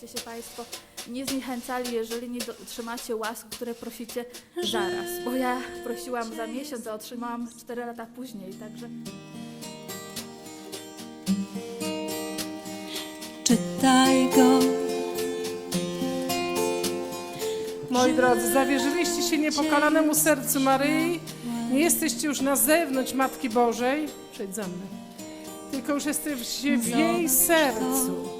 żebyście się Państwo nie zniechęcali, jeżeli nie otrzymacie łask, które prosicie zaraz. Bo ja prosiłam za miesiąc, a otrzymałam 4 lata później, także czytaj go. Moi drodzy, zawierzyliście się niepokalanemu sercu Maryi. Nie jesteście już na zewnątrz Matki Bożej. Przejdź za mną. Tylko już jesteście w jej sercu.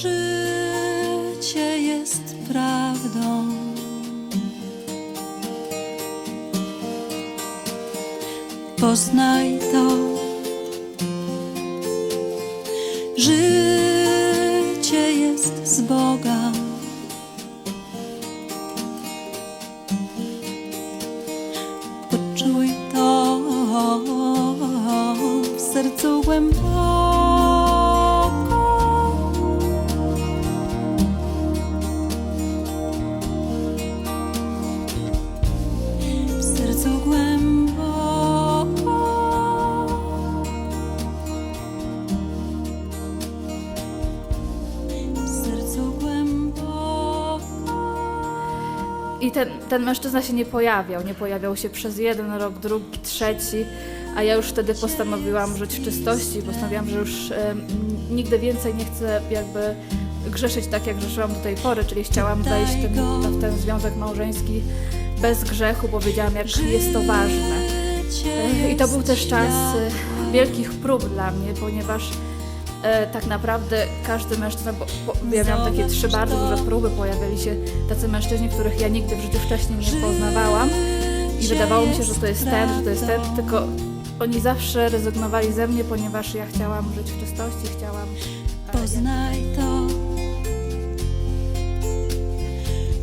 Życie jest prawdą. Poznaj to. Życie jest z Boga. Poczuj to w sercu głęboko. I ten, ten mężczyzna się nie pojawiał. Nie pojawiał się przez jeden rok, drugi, trzeci, a ja już wtedy postanowiłam żyć w czystości. Postanowiłam, że już em, nigdy więcej nie chcę jakby grzeszyć tak, jak grzeszyłam do tej pory, czyli chciałam wejść w ten, w ten związek małżeński bez grzechu, bo wiedziałam, jak jest to ważne. I to był też czas e, wielkich prób dla mnie, ponieważ e, tak naprawdę każdy mężczyzna, bo, bo ja miałam takie trzy bardzo duże próby, pojawiali się tacy mężczyźni, których ja nigdy w życiu wcześniej nie poznawałam i wydawało mi się, że to jest ten, że to jest ten, tylko oni zawsze rezygnowali ze mnie, ponieważ ja chciałam żyć w czystości, chciałam... e, Poznaj to.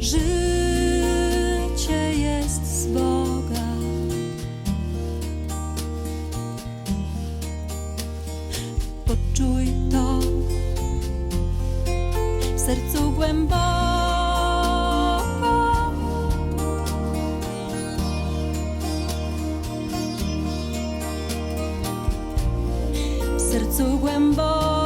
Życie jest z Boga. Poczuj to w sercu głęboko. W sercu głęboko.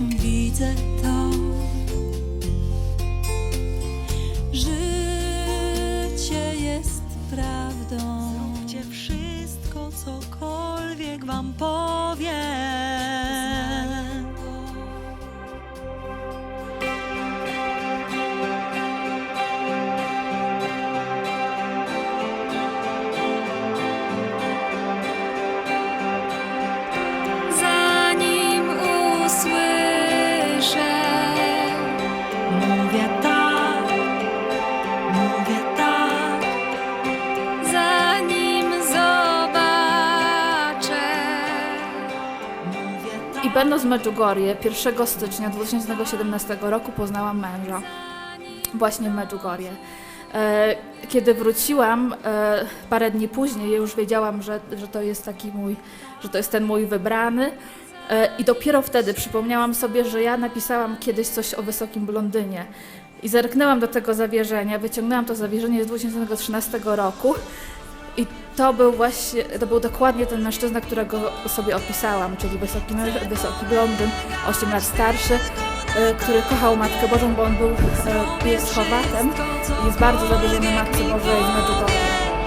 Widzę to. Życie jest prawdą. Zróbcie wszystko, cokolwiek wam powiem. I będąc w Medjugorje 1 stycznia 2017 roku poznałam męża. Właśnie w Medjugorje. E, Kiedy wróciłam e, parę dni później, już wiedziałam, że, że to jest taki mój, że to jest ten mój wybrany. E, I dopiero wtedy przypomniałam sobie, że ja napisałam kiedyś coś o wysokim blondynie. I zerknęłam do tego zawierzenia, wyciągnęłam to zawierzenie z 2013 roku i to był właśnie, to był dokładnie ten mężczyzna, którego sobie opisałam, czyli wysoki, wysoki blondyn, 8 lat starszy, e, który kochał Matkę Bożą, bo on był, e, jest Chorwatem i jest bardzo zagrożony Matce Bożej z Medjugorje.